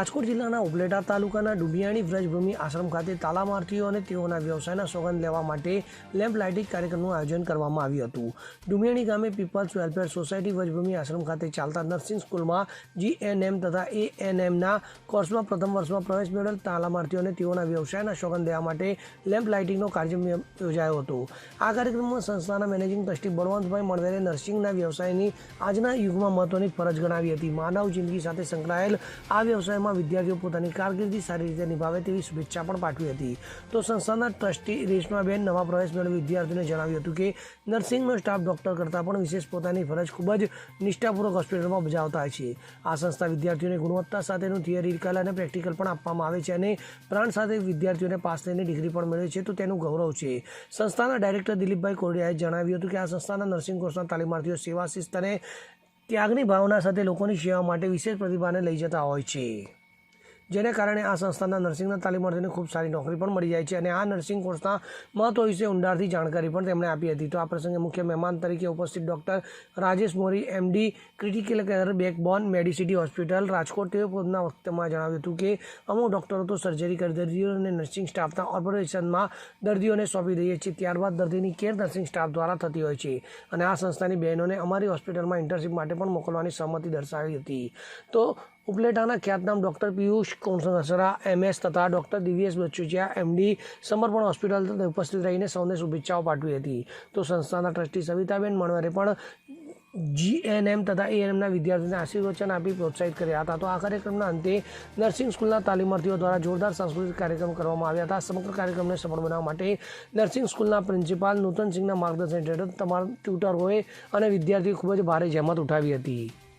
રાજકોટ જિલ્લાના ઉપલેટા તાલુકાના ડુબિયાણી વ્રજભૂમિ આશ્રમ ખાતે તાલામાર્થીઓ અને તેઓના વ્યવસાયના સોગંદ લેવા માટે લેમ્પ લાઇટિંગ કાર્યક્રમનું આયોજન કરવામાં આવ્યું હતું. ડુમિયાણી ગામે peoples welfare society Vrajbhoomi Ashram ખાતે ચાલતા નર્સિંગ સ્કૂલમાં જીએનએમ તથા એએનએમના કોર્સમાં પ્રથમ વર્ષમાં પ્રવેશ મેળવેલ તાલામાર્થીઓ અને તેઓના વ્યવસાયના સોગંદ લેવા માટે લેમ્પ લાઇટિંગનો કાર્યક્રમ યોજાયો હતો. આ કાર્યક્રમમાં સંસ્થાના મેનેજિંગ ટ્રસ્ટી બળવંતભાઈ મણવેરે નર્સિંગના વ્યવસાયની આજના યુગમાં મહત્વની ફરજ ગણાવી હતી. માનવ જિંદગી સાથે સંકળાયેલ આ વ્યવસાયમાં વિદ્યાર્થીઓ પોતાની કારકિર્દી સારી રીતે નિભાવે તેવી શુભેચ્છા પણ પાઠવી હતી. તો સંસ્થાના ટ્રસ્ટી રેશમાબેન નવા પ્રવેશ મેળવી વિદ્યાર્થીઓને જણાવ્યું હતું કે, નર્સિંગનો સ્ટાફ ડૉક્ટર કરતાં પણ વિશેષ પોતાની ફરજ ખૂબ જ નિષ્ઠાપૂર્વક હોસ્પિટલમાં બજાવતા હોય છે. આ સંસ્થા વિદ્યાર્થીઓને ગુણવત્તા સાથેનું થિયરિકલ અને પ્રેક્ટિકલ પણ આપવામાં આવે છે અને પ્રાણ સાથે વિદ્યાર્થીઓને પાસ થઈને ડિગ્રી પણ મેળવે છે તો તેનું ગૌરવ છે. સંસ્થાના ડાયરેક્ટર દિલીપભાઈ કોરડિયાએ જણાવ્યું હતું કે, આ સંસ્થાના નર્સિંગ કોર્સના તાલીમાર્થીઓ સેવા શિસ્ત અને ત્યાગની ભાવના સાથે લોકોની સેવા માટે વિશેષ પ્રતિભાને લઈ જતા હોય છે. જેને કારણે આ સંસ્થાના નર્સિંગના તાલીમાર્થીને ખૂબ સારી નોકરી પણ મળી જાય છે અને આ નર્સિંગ કોર્સના મહત્વ વિશે ઊંડાણથી જાણકારી પણ તેમણે આપી હતી. તો આ પ્રસંગે મુખ્ય મહેમાન તરીકે ઉપસ્થિત doctor Rajesh Mori MD critical care backbone, medicity hospital Rajkot. તેઓ પોતાના વખતમાં જણાવ્યું હતું કે અમુક ડૉક્ટરો તો સર્જરી કરી દર્દીઓ અને નર્સિંગ સ્ટાફના ઓપરેશનમાં દર્દીઓને સોંપી દઈએ છીએ, ત્યારબાદ દર્દીની કેર નર્સિંગ સ્ટાફ દ્વારા થતી હોય છે અને આ સંસ્થાની બહેનોને અમારી હોસ્પિટલમાં ઇન્ટર્નશીપ માટે પણ મોકલવાની સહમતિ દર્શાવી હતી. તો ઉપલેટાના ખ્યાતનામ ડૉક્ટર પિયુષ કૌંસરા એમએસ તથા doctor Divyesh Bachuchiya MD Samarpan hospital ઉપસ્થિત રહીને સૌને શુભેચ્છાઓ પાઠવી હતી. તો સંસ્થાના ટ્રસ્ટી સવિતાબેન મણવરે પણ જીએનએમ તથા એએનએમના વિદ્યાર્થીઓને આશીર્વચન આપી પ્રોત્સાહિત કર્યા હતા. તો આ કાર્યક્રમના અંતે નર્સિંગ સ્કૂલના તાલીમાર્થીઓ દ્વારા જોરદાર સાંસ્કૃતિક કાર્યક્રમ કરવામાં આવ્યા હતા. સમગ્ર કાર્યક્રમને સફળ બનાવવા માટે નર્સિંગ સ્કૂલના પ્રિન્સિપાલ નૂતનસિંહના માર્ગદર્શન હેઠળ તમામ ટ્યુટરોએ અને વિદ્યાર્થીઓ ખૂબ જ ભારે જહેમત ઉઠાવી હતી.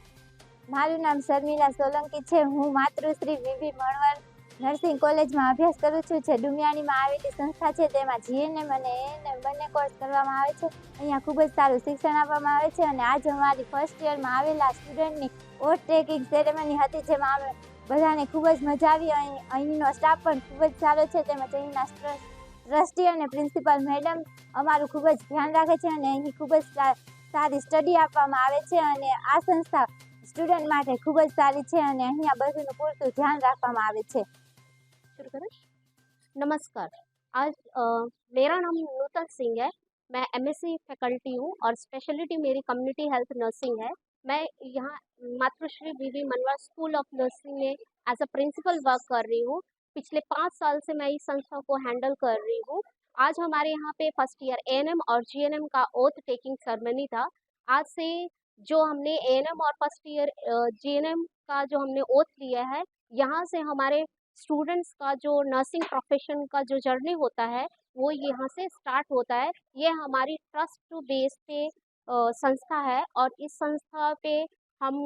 મારું નામ શર્મિલા સોલંકી છે. હું માતૃશ્રી વીવી મણવર નર્સિંગ કોલેજમાં અભ્યાસ કરું છું. જે ડુમિયાણીમાં આવેલી સંસ્થા છે, તેમાં જીએનએમ અને એએનએમ બંને કોર્સ કરવામાં આવે છે. અહીંયા ખૂબ જ સારું શિક્ષણ આપવામાં આવે છે અને આજ અમારી ફર્સ્ટ યરમાં આવેલા સ્ટુડન્ટની ઓટ ટેકિંગ સેરેમની હતી, જેમાં અમે બધાને ખૂબ જ મજા આવી. અહીં, અહીંનો સ્ટાફ પણ ખૂબ જ સારો છે. તેમજ અહીંના ટ્રસ્ટી અને પ્રિન્સિપાલ મેડમ અમારું ખૂબ જ ધ્યાન રાખે છે અને અહીં ખૂબ જ સારી સ્ટડી આપવામાં આવે છે. અને આ સંસ્થા સ્ટુડન્ટ માટે ખૂબ જ સારી છે અને અહીંયા બધુંનું પૂરતું ધ્યાન રાખવામાં આવે છે शुरू करें नमस्कार आज अ, मेरा नाम नूतन सिंह है मैं एमएससी फैकल्टी हूँ और स्पेशलिटी मेरी कम्युनिटी हेल्थ नर्सिंग है मैं यहाँ Matrushri B V Manva school of nursing में एज अ प्रिंसिपल वर्क कर रही हूँ पिछले पाँच साल से मैं इस संस्था को हैंडल कर रही हूँ आज हमारे यहाँ पे फर्स्ट ईयर एएनएम और जीएनएम का ओथ टेकिंग सेरेमनी था आज से जो हमने एएनएम और फ़र्स्ट ईयर जीएनएम का जो हमने ओथ लिया है, यहाँ से हमारे स्टूडेंट्स का जो नर्सिंग प्रोफेशन का जो जर्नी होता है, वो यहाँ से स्टार्ट होता है। ये हमारी ट्रस्ट टू बेस पे संस्था है और इस संस्था पे हम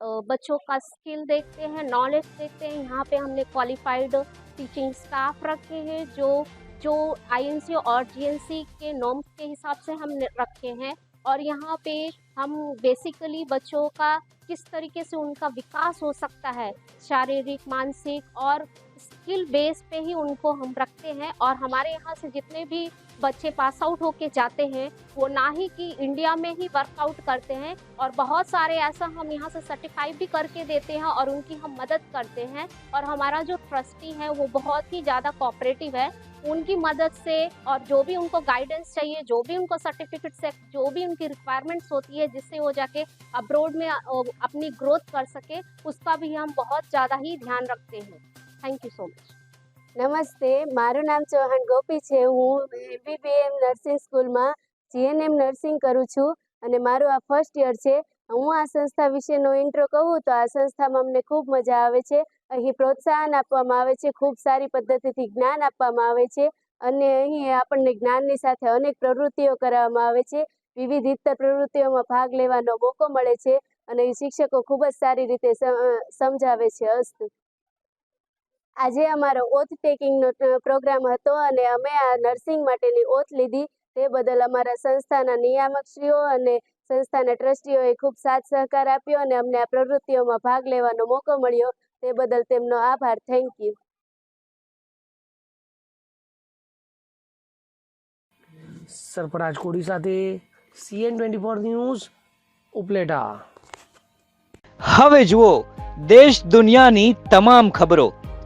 बच्चों का स्किल देखते हैं नॉलेज देखते हैं। यहाँ पे हमने क्वालिफाइड टीचिंग स्टाफ रखे हैं, जो जो आईएनसी और जीएनसी के नॉर्म्स के हिसाब से हम रखे हैं। और यहाँ पे हम बेसिकली बच्चों का किस तरीके से उनका विकास हो सकता है शारीरिक मानसिक और स्किल बेस पे ही उनको हम रखते हैं और हमारे यहाँ से जितने भी बच्चे पास आउट होके जाते हैं, वो ना ही कि इंडिया में ही वर्कआउट करते हैं और बहुत सारे ऐसा हम यहाँ से सर्टिफाई भी करके देते हैं और उनकी हम मदद करते हैं और हमारा जो ट्रस्टी है वो बहुत ही ज़्यादा कॉपरेटिव है। उनकी मदद से और जो भी उनको गाइडेंस चाहिए, जो भी उनको सर्टिफिकेट से, जो भी उनकी रिक्वायरमेंट्स होती है जिससे वो जाके अब्रोड में अपनी ग्रोथ कर सके, उसका भी हम बहुत ज़्यादा ही ध्यान रखते हैं। થેન્ક યુ સો મચ નમસ્તે, મારું નામ ચૌહાણ ગોપી છે. હું એમબીબીએમ નર્સિંગ સ્કૂલમાં જીએનએમ નર્સિંગ કરું છું અને મારું આ ફર્સ્ટ યર છે. હું આ સંસ્થા વિશેનો ઇન્ટ્રો કહું તો આ સંસ્થામાં અમને ખૂબ મજા આવે છે. અહીં પ્રોત્સાહન આપવામાં આવે છે, ખૂબ સારી પદ્ધતિથી જ્ઞાન આપવામાં આવે છે અને અહીં આપણને જ્ઞાનની સાથે અનેક પ્રવૃત્તિઓ કરાવવામાં આવે છે. વિવિધ પ્રવૃત્તિઓમાં ભાગ લેવાનો મોકો મળે છે અને શિક્ષકો ખૂબ જ સારી રીતે સમજાવે છે, અસ્તુ આજે અમારો ઓથ ટેકિંગનો પ્રોગ્રામ હતો અને અમે આ નર્સિંગ માટેની ઓથ લીધી. તે બદલ અમારા સંસ્થાના નિયામકશ્રીઓ અને સંસ્થાના ટ્રસ્ટીઓએ ખૂબ સાથ સહકાર આપ્યો અને અમને આ પ્રવૃત્તિઓમાં ભાગ લેવાનો મોકો મળ્યો. તે બદલ તેમનો આભાર. થેન્ક યુ સરફરાજ કોડી સાથે CN twenty four news Upleta. હવે જુઓ દેશ દુનિયાની તમામ ખબરો.